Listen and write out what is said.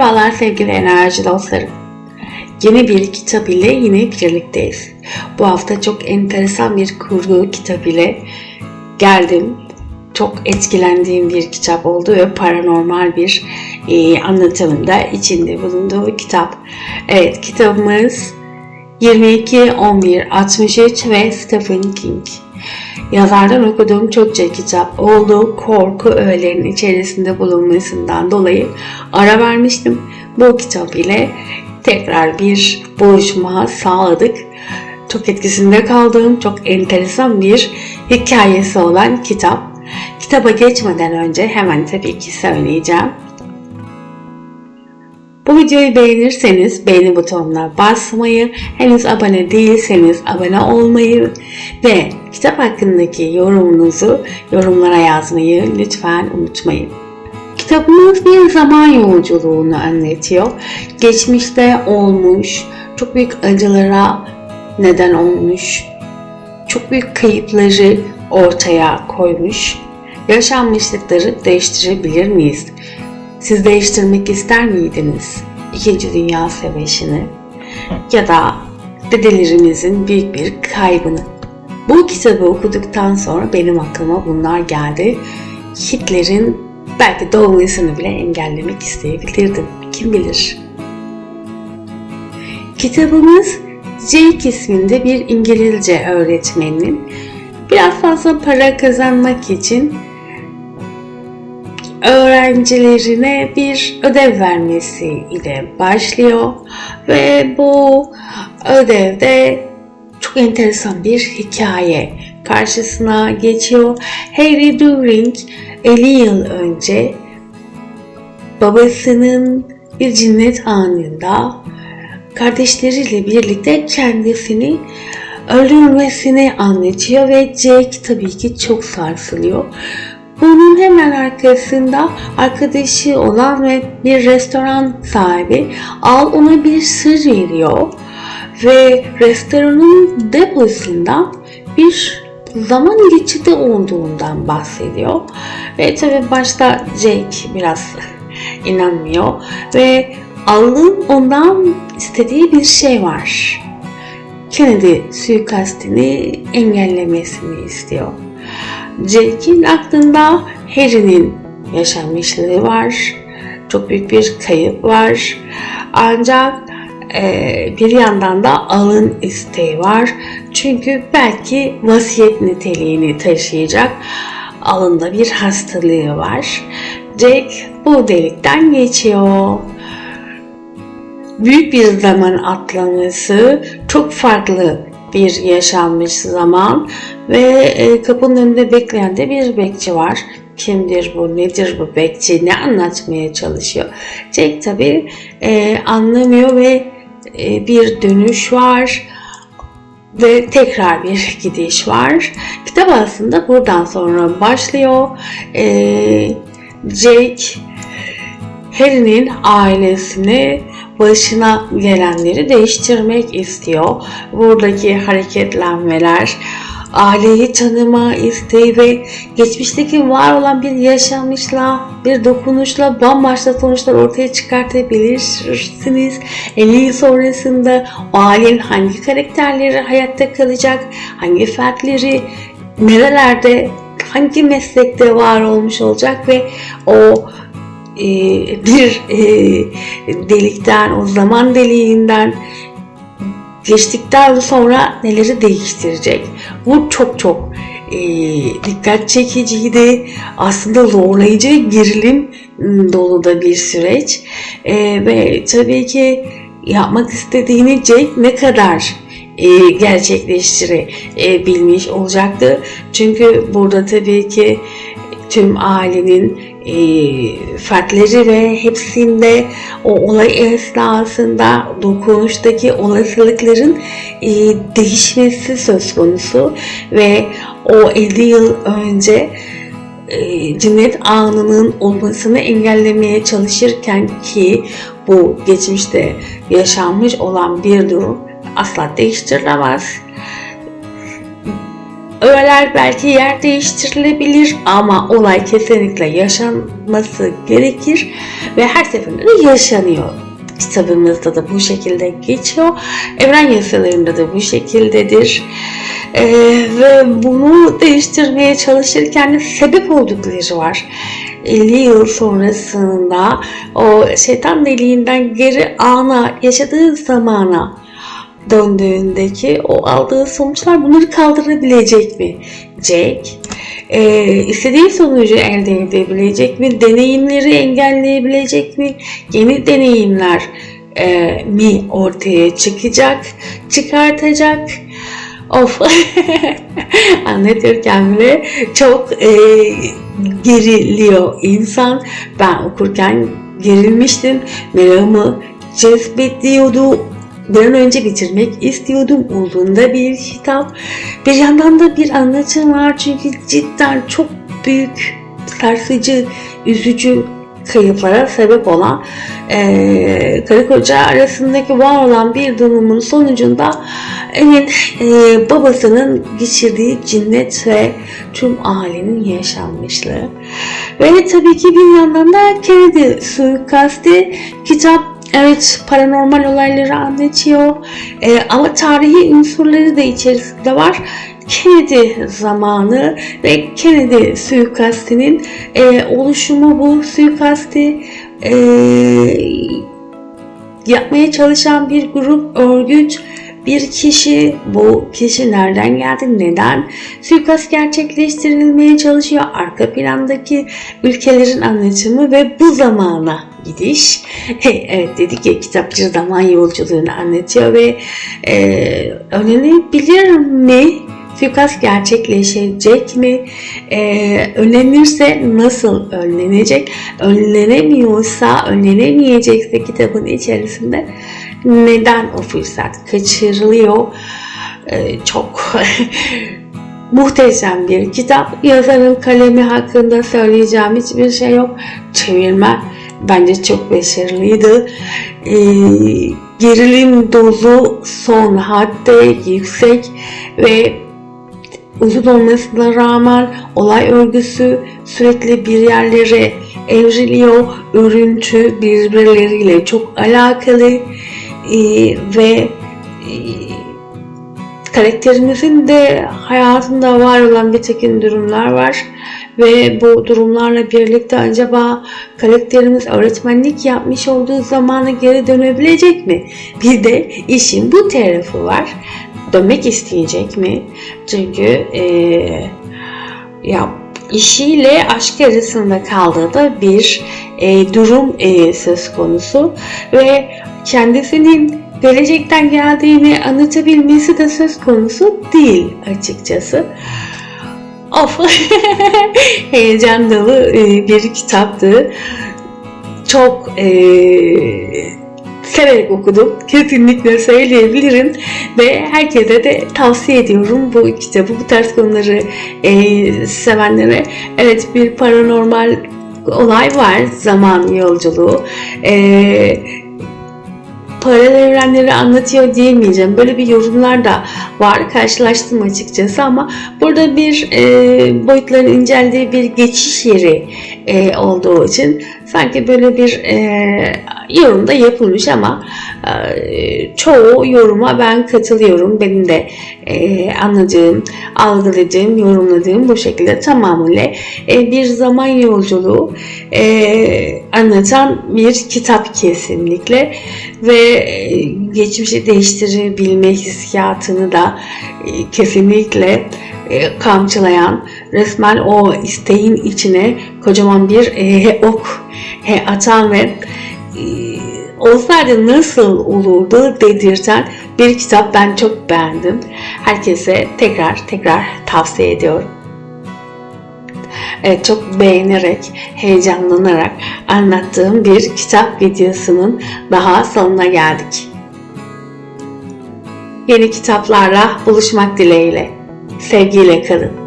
Merhabalar sevgili enerji dostlarım. Yeni bir kitap ile yine birlikteyiz. Bu hafta çok enteresan bir kurgu kitap ile geldim. Çok etkilendiğim bir kitap oldu ve paranormal bir e, anlatımında içinde bulunduğu kitap. Evet kitabımız 22 11 63 ve Stephen King. Yazardan okuduğum çokça kitap oldu. Korku öğelerinin içerisinde bulunmasından dolayı ara vermiştim. Bu kitap ile tekrar bir buluşma sağladık. Çok etkisinde kaldığım çok enteresan bir hikayesi olan kitap. Kitaba geçmeden önce hemen tabii ki söyleyeceğim. Bu videoyu beğenirseniz beğeni butonuna basmayı, henüz abone değilseniz abone olmayı ve kitap hakkındaki yorumunuzu yorumlara yazmayı lütfen unutmayın. Kitabımız bir zaman yolculuğunu anlatıyor. Geçmişte olmuş, çok büyük acılara neden olmuş, çok büyük kayıpları ortaya koymuş. Yaşanmışlıkları değiştirebilir miyiz? Siz değiştirmek ister miydiniz? İkinci Dünya Savaşı'nı ya da dedelerimizin büyük bir kaybını. Bu kitabı okuduktan sonra benim aklıma bunlar geldi. Hitler'in belki doğmasını bile engellemek isteyebilirdim. Kim bilir? Kitabımız Jake isminde bir İngilizce öğretmenin biraz fazla para kazanmak için öğrencilerine bir ödev vermesi ile başlıyor ve bu ödevde çok enteresan bir hikaye karşısına geçiyor. Harry During 50 yıl önce babasının bir cinnet anında kardeşleriyle birlikte kendisini öldürmesini anlatıyor ve Jake tabii ki çok sarsılıyor. Bunun hemen arkasında arkadaşı olan ve bir restoran sahibi Al ona bir sır veriyor ve restoranın deposundan bir zaman geçidi olduğundan bahsediyor. Ve tabi başta Jake biraz inanmıyor ve Al'ın ondan istediği bir şey var. Kennedy suikastini engellemesini istiyor. Jake'in aklında Harry'nin yaşanmışlığı var. Çok büyük bir kayıp var. Ancak e, bir yandan da alın isteği var. Çünkü belki vasiyet niteliğini taşıyacak alında bir hastalığı var. Jake bu delikten geçiyor. Büyük bir zaman atlaması, çok farklı bir yaşanmış zaman ve e, kapının önünde bekleyen de bir bekçi var. Kimdir bu, nedir bu bekçi, ne anlatmaya çalışıyor? Jack tabi e, anlamıyor ve e, bir dönüş var ve tekrar bir gidiş var. Kitap aslında buradan sonra başlıyor. E, Jake Harry'nin ailesini başına gelenleri değiştirmek istiyor. Buradaki hareketlenmeler, aileyi tanıma isteği ve geçmişteki var olan bir yaşanmışla, bir dokunuşla bambaşka sonuçlar ortaya çıkartabilirsiniz. 50 yıl sonrasında o ailenin hangi karakterleri hayatta kalacak, hangi fertleri nerelerde, hangi meslekte var olmuş olacak ve o e, bir e, delikten, o zaman deliğinden geçtikten sonra neleri değiştirecek? Bu çok çok e, dikkat çekiciydi. Aslında zorlayıcı ve gerilim dolu da bir süreç. ve tabii ki yapmak istediğini Jake ne kadar e, gerçekleştirebilmiş olacaktı. Çünkü burada tabii ki tüm ailenin e, fertleri ve hepsinde o olay esnasında dokunuştaki olasılıkların e, değişmesi söz konusu ve o 50 yıl önce e, cinnet anının olmasını engellemeye çalışırken ki bu geçmişte yaşanmış olan bir durum asla değiştirilemez öğeler belki yer değiştirilebilir ama olay kesinlikle yaşanması gerekir ve her seferinde de yaşanıyor. Kitabımızda da bu şekilde geçiyor. Evren yasalarında da bu şekildedir. Ee, ve bunu değiştirmeye çalışırken de sebep oldukları var. 50 yıl sonrasında o şeytan deliğinden geri ana yaşadığı zamana döndüğündeki o aldığı sonuçlar bunları kaldırabilecek mi? Jack e, istediği sonucu elde edebilecek mi? Deneyimleri engelleyebilecek mi? Yeni deneyimler e, mi ortaya çıkacak, çıkartacak? Of anlatırken bile çok e, geriliyor insan. Ben okurken gerilmiştim. Merakımı cezbediyordu. Bir an önce bitirmek istiyordum. Uzun bir kitap. Bir yandan da bir anlatım var çünkü cidden çok büyük, sarsıcı, üzücü kayıplara sebep olan e, karı koca arasındaki var olan bir durumun sonucunda Emin e, babasının geçirdiği cinnet ve tüm ailenin yaşanmışlığı. Ve tabii ki bir yandan da Kennedy suikasti kitap Evet paranormal olayları anlatıyor. E, ama tarihi unsurları da içerisinde var. Kennedy zamanı ve Kennedy suikastinin e, oluşumu bu suikasti e, yapmaya çalışan bir grup örgüt bir kişi. Bu kişi nereden geldi neden? Suikast gerçekleştirilmeye çalışıyor. Arka plandaki ülkelerin anlatımı ve bu zamana gidiş evet dedik ya kitapçı zaman yolculuğunu anlatıyor ve e, öğrenebilir mi suikast gerçekleşecek mi? Ee, önlenirse nasıl önlenecek? Önlenemiyorsa, önlenemeyecekse kitabın içerisinde neden o fırsat kaçırılıyor? Ee, çok muhteşem bir kitap. Yazarın kalemi hakkında söyleyeceğim hiçbir şey yok. Çevirme bence çok başarılıydı. Ee, gerilim dozu son hadde yüksek ve uzun olmasına rağmen olay örgüsü sürekli bir yerlere evriliyor. Örüntü birbirleriyle çok alakalı ee, ve e, karakterimizin de hayatında var olan bir takım durumlar var ve bu durumlarla birlikte acaba karakterimiz öğretmenlik yapmış olduğu zamana geri dönebilecek mi? Bir de işin bu tarafı var. Dönmek isteyecek mi? Çünkü e, ya işiyle aşk arasında kaldığı da bir e, durum e, söz konusu ve kendisinin gelecekten geldiğini anlatabilmesi de söz konusu değil açıkçası. Of heyecan dolu e, bir kitaptı. Çok e, severek okudum. Kesinlikle söyleyebilirim. Ve herkese de tavsiye ediyorum bu kitabı. Bu tarz konuları e, sevenlere. Evet bir paranormal olay var. Zaman yolculuğu. Eee paralel evrenleri anlatıyor diyemeyeceğim. Böyle bir yorumlar da var. Karşılaştım açıkçası ama burada bir e, boyutların inceldiği bir geçiş yeri e, olduğu için sanki böyle bir e, yorum da yapılmış ama e, çoğu yoruma ben katılıyorum. Benim de e, anladığım, algıladığım, yorumladığım bu şekilde tamamıyla e, bir zaman yolculuğu e, anlatan bir kitap kesinlikle ve e, geçmişi değiştirebilme hissiyatını da e, kesinlikle e, kamçılayan resmen o isteğin içine kocaman bir e, ok e, atan ve e, olsaydı nasıl olurdu dedirten bir kitap ben çok beğendim. Herkese tekrar tekrar tavsiye ediyorum. Evet, çok beğenerek, heyecanlanarak anlattığım bir kitap videosunun daha sonuna geldik. Yeni kitaplarla buluşmak dileğiyle. Sevgiyle kalın.